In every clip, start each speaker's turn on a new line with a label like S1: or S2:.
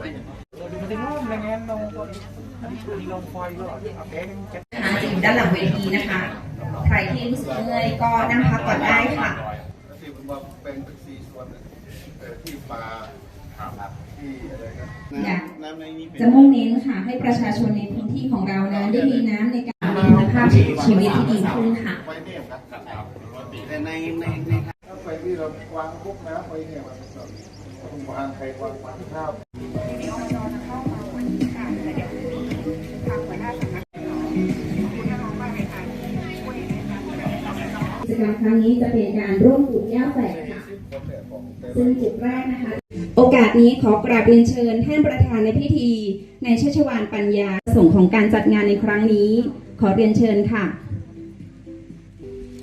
S1: มันจะนุ่มอะไรเงี้ยลงอันนี้อันนี้ลงไฟด้วยโอเคเจ็ด
S2: นะคะจะอยู่ด้านหลังเวทีนะคะ ใครที่รู้สึกเมื่อยก็นั่งพักก่อนได้ค่ะ
S3: ที่ผมว่าเป็นเป็นสี่ส่วนน่ะเอ่อที่ปลาครับที่อะไรนะ
S2: อยาก
S3: น้ำในนี้เป็น
S2: จะมุ่งเน้นค่ะให้ประชาชนในพื้นที่ของเรานะได้มีน้ำในการมีคุณภาพชีวิตที่ดีขึ้นค่ะ
S3: ไฟเนี่ยครับแต่ในใน นะไฟเนี่ยมันต้องวางใครวางวางข้าว
S2: กิจกรรมครั้งนี้จะเป็นการร่วมปลูกหญ้าแฝกค่ะ ซึ่งจุดแรกนะคะ โอกาสนี้ขอกราบเรียนเชิญท่านประธานในพิธี ในชัชวานปัญญาส่งของการจัดงานในครั้งนี้ ขอเรียนเชิญค่ะ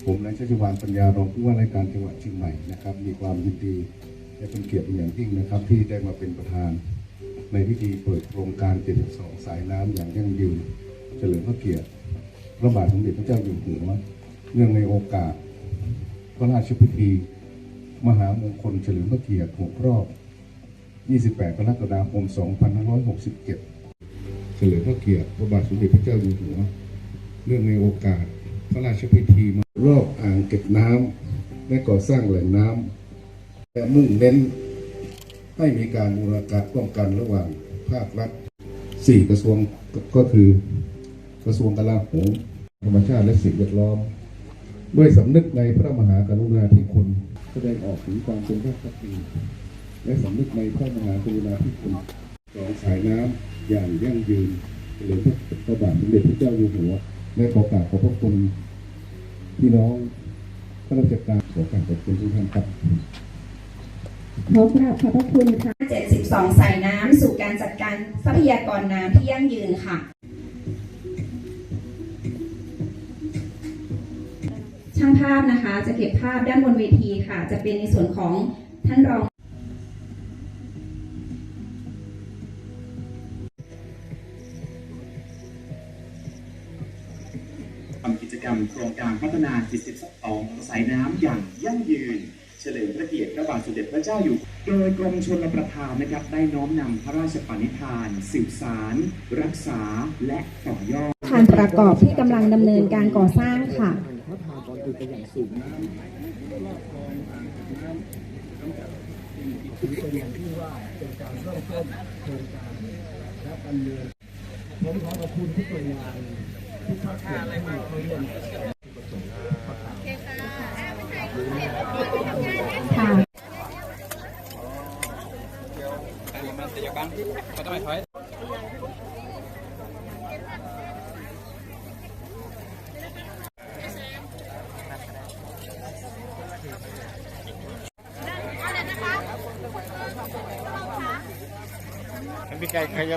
S3: ผมนายชัชวานปัญญารองผู้ว่าราชการจังหวัดเชียงใหม่นะครับ มีความยินดีและเป็นเกียรติอย่างยิ่งนะครับ ที่ได้มาเป็นประธาน ในพิธีเปิดโครงการ 72 สายน้ำอย่างยั่งยืน เฉลิมพระเกียรติพระบาทสมเด็จพระเจ้าอยู่หัวเนื่องในโอกาส พระราชพิธี มหามงคลเฉลิมพระเกียรติ6รอบ 28 กรกฎาคม 2567 เฉลิมพระเกียรติพระบาทสมเด็จพระเจ้าอยู่หัวเนื่องในโอกาส พระราชพิธีรอบอ่างเก็บน้ำและก่อสร้างแหล่งน้ำและมุ่งเน้นให้มีการบูรณาการป้องกันระหว่างภาครัฐสี่กระทรวงก็คือกระทรวงกลาโหมธรรมชาติและสิ่งแวดล้อม ด้วยสำนึกในพระมหากรุณาธิคุณแสดงออกถึงความเป็นราชพักดีและสำนึกในพระมหากรุณาธิคุณสองสายน้ำอย่างยั่งยืนเฉลิมพระบาทสมเด็จพระเจ้าอยู่หัวและขอกราบขอบพระคุณ พี่น้องข้าราชการขอกราบขอบคุณทุกท่านครับ
S2: ขอกราบขอบพระคุณค่ะ 72 สายน้ำสู่การจัดการทรัพยากรน้ำที่ยั่งยืนค่ะ ช่างภาพนะคะจะเก็บภาพด้านบนเวทีค่ะ จะเป็นในส่วนของท่านรอง
S4: กิจกรรมโครงการพัฒนา72สายน้ำอย่างยั่งยืน เฉลิมพระเกียรติพระบาทสมเด็จพระเจ้าอยู่ โดยกรมชลประทานนะครับได้น้อมนำพระราชปณิธาน สืบสาร รักษาและต่อยอด
S2: อาคารประกอบที่กำลังดำเนินการก่อสร้างค่ะค่ะ
S1: มัน มีไก่ใครจะ